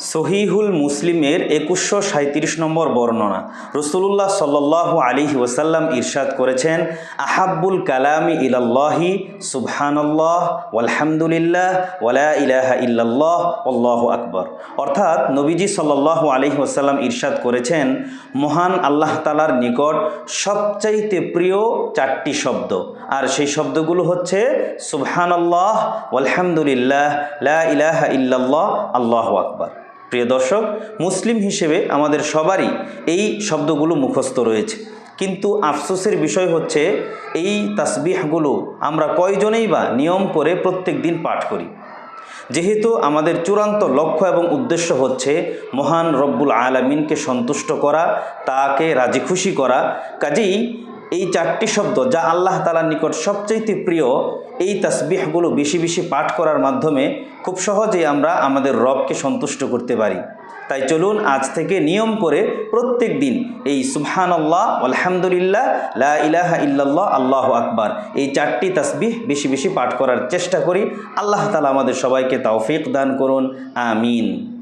সহিহুল মুসলিমের একুশশো সাঁত্রিশ নম্বর বর্ণনা। রসুল্লাহ সাল্লাহ আলিহি ওসাল্লাম ইরশাদ করেছেন, আহাব্বুল কালামি ইলাল্লাহি সুবহানাল্লাহ ওয়ালহামদুলিল্লাহ ওয়ালা ইলাহা ইল্লাল্লাহ আল্লাহ আকবর। অর্থাৎ নবীজি সাল্লাহ আলিহি ওসাল্লাম ইরশাদ করেছেন, মহান আল্লাহ তালার নিকট সবচাইতে প্রিয় চারটি শব্দ। আর সেই শব্দগুলো হচ্ছে, সুবহানাল্লাহ আলহামদুলিল্লাহ লা ইলাহা ইল্লাল্লাহ আল্লাহ আকবার। প্রিয় দর্শক, মুসলিম হিসেবে আমাদের সবারই এই শব্দগুলো মুখস্থ রয়েছে। কিন্তু আফসোসের বিষয় হচ্ছে, এই তাসবিহগুলো আমরা কয়জনেই বা নিয়ম করে প্রত্যেক দিন পাঠ করি। যেহেতু আমাদের চূড়ান্ত লক্ষ্য এবং উদ্দেশ্য হচ্ছে, মহান রব্বুল আলমিনকে সন্তুষ্ট করা, তাকে রাজি খুশি করা। কাজেই এই চারটি শব্দ যা আল্লাহ তালার নিকট সবচাইতে প্রিয় এই তাসবিহগুলো বেশি বেশি পাঠ করার মাধ্যমে খুব সহজেই আমরা আমাদের রবকে সন্তুষ্ট করতে পারি। তাই চলুন আজ থেকে নিয়ম করে প্রত্যেক দিন এই সুবহানাল্লাহ, আলহামদুলিল্লাহ, লা ইলাহা ইল্লাল্লাহ, আল্লাহ আকবার এই চারটি তাসবিহ বেশি বেশি পাঠ করার চেষ্টা করি। আল্লাহ তালা আমাদের সবাইকে তৌফিক দান করুন, আমিন।